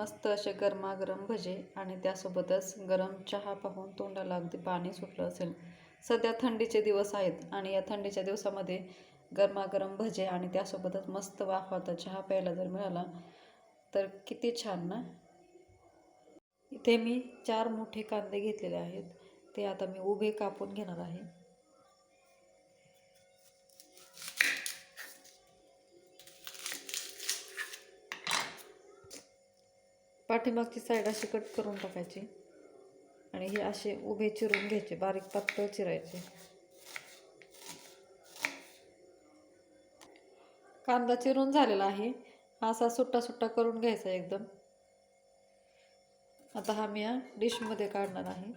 मस्त असे गरमागरम भजे आणि त्यासोबतच गरम चहा पाहून तोंडाला अगदी पाणी सुटलं असेल. सध्या थंडीचे दिवस आहेत आणि या थंडीच्या दिवसामध्ये गरमागरम भजे आणि त्यासोबतच मस्त वाफाचा चहा प्यायला जर मिळाला तर किती छान ना? इथे मी चार मोठे कांदे घेतलेले आहेत. ते आता मी उभे कापून घेणार आहे. पाठीमागची साईड अशी कट करून टाकायची. आणि हे असे उभे चिरून घ्यायचे बारीक पातळ चिरायचे. कांदा चिरून झालेला आहे. असा सुट्टा सुट्टा करून घ्यायचा एकदम. आता हा मी या डिशमध्ये काढणार आहे.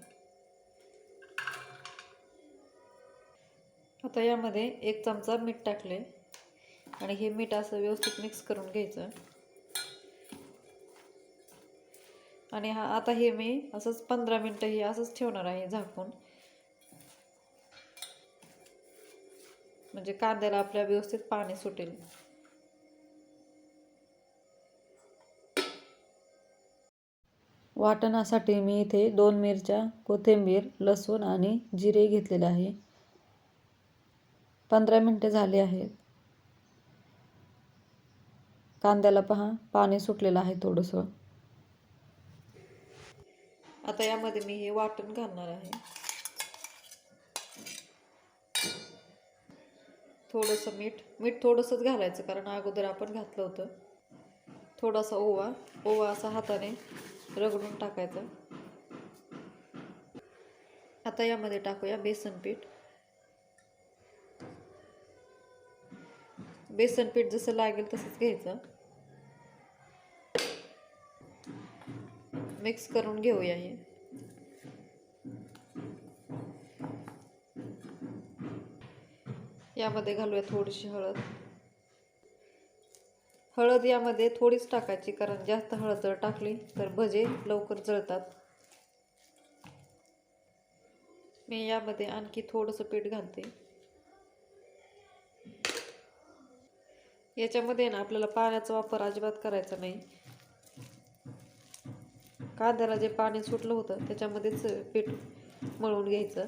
आता यामध्ये एक चमचा मीठ टाकले. आणि हे मीठ असं व्यवस्थित मिक्स करून घ्यायचं. आणि हा आता हे मी असंच पंधरा मिनटं हे असंच ठेवणार आहे झाकून. म्हणजे कांद्याला आपल्या व्यवस्थित पाणी सुटेल. वाटणासाठी मी इथे दोन मिरच्या कोथिंबीर लसूण आणि जिरे घेतलेले आहे. पंधरा मिनटे झाले आहेत. कांद्याला पहा पाणी सुटलेलं आहे थोडंसं. आता यामध्ये मी हे वाटण घालणार आहे. थोडंसं मीठ मीठ थोडंसंच घालायचं कारण अगोदर आपण घातलं होतं. थोडासा ओवा ओवा असा हाताने रगडून टाकायचा. आता यामध्ये टाकूया बेसन पीठ. बेसन पीठ जसं लागेल तसंच घ्यायचं. मिक्स करून घेऊया हे. यामध्ये घालूया थोडीशी हळद. हळद यामध्ये थोडीच टाकायची कारण जास्त हळद जर टाकली तर भजे लवकर जळतात. मी यामध्ये आणखी थोडंसं पीठ घालते. याच्यामध्ये ना आपल्याला पाण्याचा वापर अजिबात करायचा नाही. कांद्याला जे पाणी सुटलं होतं त्याच्यामध्येच पीठ मळून घ्यायचं.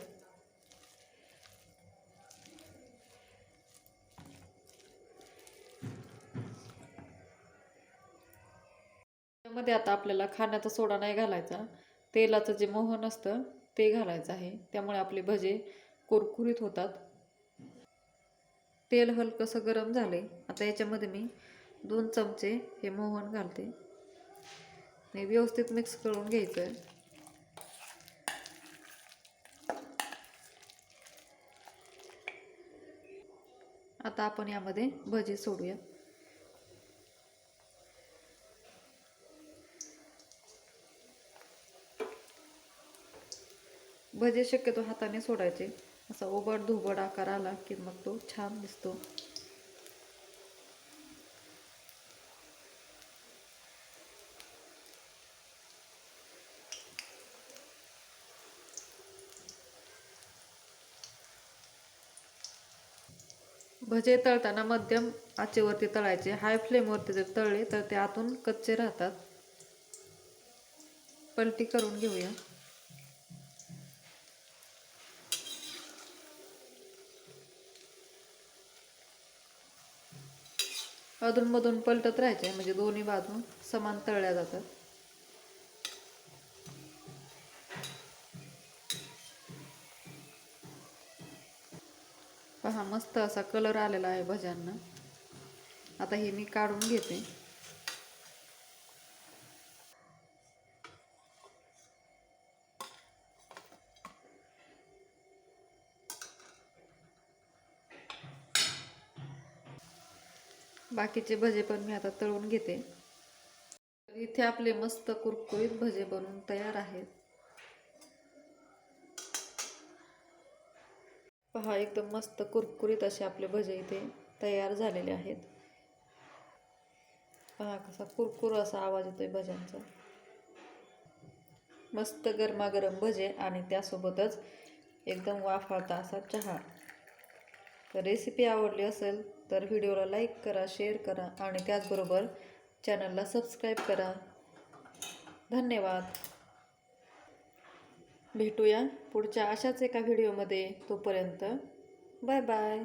मध्ये आता आपल्याला खाण्याचा सोडा नाही घालायचा. तेलाचं जे मोहन असतं ते घालायचं आहे. त्यामुळे आपले भजे कुरकुरीत होतात. तेल हलकंसं गरम झाले आता याच्यामध्ये मी दोन चमचे हे मोहन घालते. हे व्यवस्थित मिक्स करून घ्यायचं आहे आता आपण यामध्ये भजे सोडूया. भजे शक्यतो हाताने सोडायचे. असा ओबड धुबड आकार आला की मग तो छान दिसतो. भजे तळताना मध्यम आचेवरती तळायचे. हाय फ्लेमवरती जर तळले तर ते आतून कच्चे राहतात. पलटी करून घेऊया. अधूनमधून पलटत राहायचे. म्हणजे दोन्ही बाजू समान तळल्या जातात. पहा मस्त असा कलर आलेला आहे भज्यांना. आता हे मी काढून घेते. बाकीचे भजे पण मी आता तळून घेते. इथे आपले मस्त कुरकुरीत भजे बनवून तयार आहेत. पहा एकदम मस्त कुरकुरीत असे आपले भजे इथे तयार झालेले आहेत. पहा कसा कुरकुर असा आवाज येतोय भज्यांचा. मस्त गरमागरम भजे आणि त्यासोबतच एकदम वाफाळता असा चहा. तर रेसिपी आवडली असेल तर व्हिडिओला लाईक करा शेअर करा आणि त्याचबरोबर चॅनलला सबस्क्राईब करा. धन्यवाद. भेटूया पुढच्या अशाच एका व्हिडिओमध्ये तोपर्यंत बाय बाय.